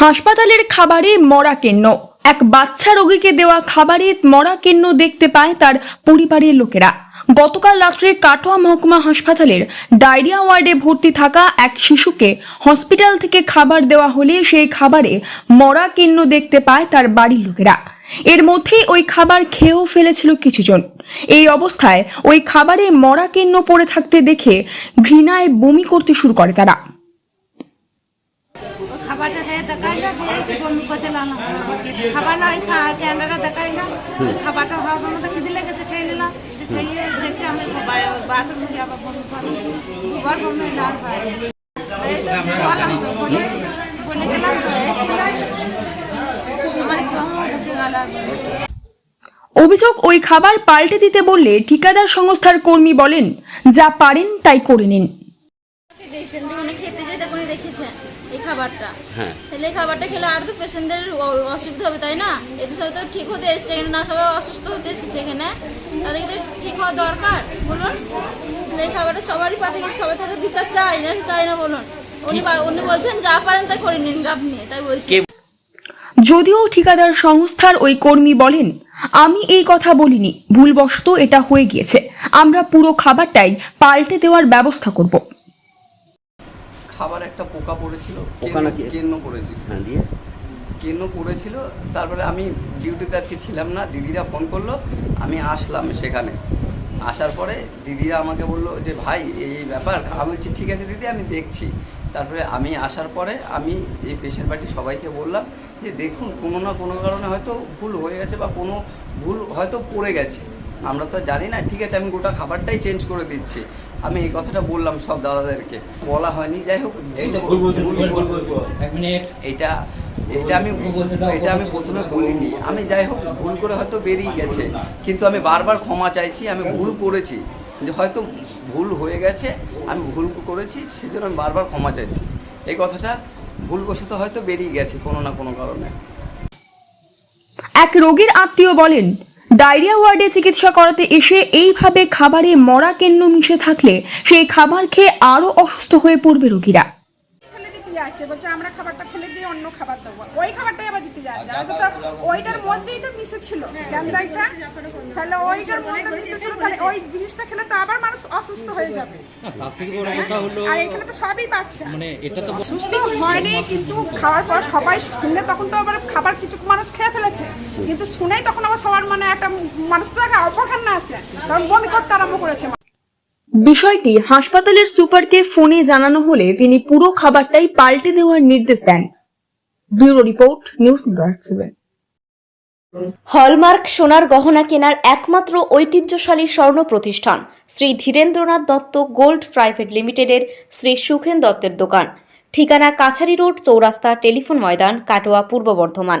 হাসপাতালের খাবারে মরা কেন্ন। এক বাচ্চা রোগীকে দেওয়া খাবারে মরা কেন্ন দেখতে পায় তার পরিবারের লোকেরা। গতকাল রাত্রে কাটোয়া মহকুমা হাসপাতালের ডায়রিয়া ওয়ার্ডে ভর্তি থাকা এক শিশুকে হসপিটাল থেকে খাবার দেওয়া হলে সেই খাবারে মরা কেন্ন দেখতে পায় তার বাড়ির লোকেরা। এর মধ্যেই ওই খাবার খেয়েও ফেলেছিল কিছুজন। এই অবস্থায় ওই খাবারে মরা কেন্ন পড়ে থাকতে দেখে ঘৃণায় বমি করতে শুরু করে তারা। খাবারটা দেখাইলো করতে লাগলাম খাবার না ওই দেখাইলো খাবারটা হওয়ার মতো খিদে লেগেছে খেয়ে নিলাম। দেখছি আমি বাথরুমে গিয়ে আবার বমি করলাম বমি হয় গেল অভিযোগ ওই খাবার পাল্টে দিতে বললে ঠিকাদার সংস্থার কর্মী বলেন যা পারেন তাই করে নিন দেখছেন উনি খেতে যেতে উনি দেখেছেন এই খাবারটা। হ্যাঁ। তাহলে এই খাবারটা খেলে আর তো পেশেন্টদের অসুবিধা হবে তাই না? এদের সাথে তো ঠিক হতে এসছে এখানে না সবাই অসুস্থ হতে এসেছে এখানে। তাদের তো ঠিক হওয়া দরকার বলুন। এই খাবারটা সবারই পাতে গেছে সবাই তাদের বিচার চাই না চাই না বলুন। উনি উনি বলছেন যা পারেন তাই করে নিন আপনি তাই বলছি। যদিও ঠিকাদার সংস্থার ওই কর্মী বলেন আমি এই কথা বলিনি ভুলবশত এটা হয়ে গিয়েছে। আমরা পুরো খাবারটাই পাল্টে দেওয়ার ব্যবস্থা করব। খাবার একটা পোকা পড়েছিল পোকা নাকি? কেন্ন পড়েছিল। হ্যাঁ দিয়ে? কেন্ন পড়েছিল তারপরে আমি ডিউটিতে আজকে ছিলাম না দিদিরা ফোন করল আমি আসলাম সেখানে। আসার পরে দিদিরা আমাকে বলল যে ভাই এই ব্যাপার। আমি বলছি ঠিক আছে দিদি আমি দেখছি। তারপরে আমি আসার পরে আমি এই পেশেন্ট পার্টি সবাইকে বললাম যে দেখুন কোনো না কোনো কারণে হয়তো ভুল হয়ে গেছে বা কোনো ভুল হয়তো পড়ে গেছে। আমরা তো জানি না ঠিক আছে আমি গোটা খাবারটাই চেঞ্জ করে দিচ্ছি। আমি এই কথাটা বললাম সব দাদাদেরকে। বলা হয়নি যাই হোক এক মিনিট। এটা এটা আমি এটা আমি প্রথমে বলিনি। আমি যাই হোক ভুল করে হয়তো বেরিয়ে গেছে কিন্তু আমি বারবার ক্ষমা চাইছি আমি ভুল করেছি। যে হয়তো ভুল হয়ে গেছে আমি ভুল করেছি সেজন্য আমি বারবার ক্ষমা চাইছি। এই কথাটা ভুলবশত হয়তো বেরিয়ে গেছে কোনো না কোনো কারণে। এক রোগীর আত্মীয় বলেন ডায়রিয়া ওয়ার্ডে চিকিৎসা করাতে এসে এইভাবে খাবারে মরা কেন্ন মিশে থাকলে সেই খাবার খেয়ে আরও অসুস্থ হয়ে পড়বে রোগীরা। দিতে যাচ্ছে বলছে আমরা খাবারটা ফেলে দিয়ে অন্য খাবার দেবো। ওই খাবারটাই আবার দিতে যাচ্ছে। তো ওইটার মধ্যেই তো মিশে ছিল। ক্যান্ডাইটা তাহলে ওইটার মধ্যে মিশে ছিল তাহলে ওই জিনিসটা খেলে তো আবার মানুষ অসুস্থ হয়ে যাবে। তার থেকে বড় কথা হলো আর এখানে তো সবই বাচ্চা। মানে এটা তো অসুস্থ হয়নি কিন্তু খাওয়ার পর সবাই শুনে তখন তো আবার খাবার কিছু মানুষ খেয়ে ফেলেছে। কিন্তু শুনেই তখন আবার সবার মানে একটা মানুষ তো একটা অপখান্না আছে। তখন বমি করতে আরম্ভ করেছে। বিষয়টি হাসপাতালের সুপারকে ফোনে জানানো হলে তিনি পুরো খাবারটাই পাল্টে দেওয়ার নির্দেশ দেন। Bureau report, news network seven. Hallmark সোনার গহনা কেনার একমাত্র ঐতিহ্যশালী স্বর্ণ প্রতিষ্ঠান শ্রী ধীরেন্দ্রনাথ দত্ত গোল্ড প্রাইভেট লিমিটেডের শ্রী সুখেন দত্তের দোকান। ঠিকানা কাছারি রোড, চৌরাস্তা, টেলিফোন ময়দান, কাটোয়া, পূর্ব বর্ধমান।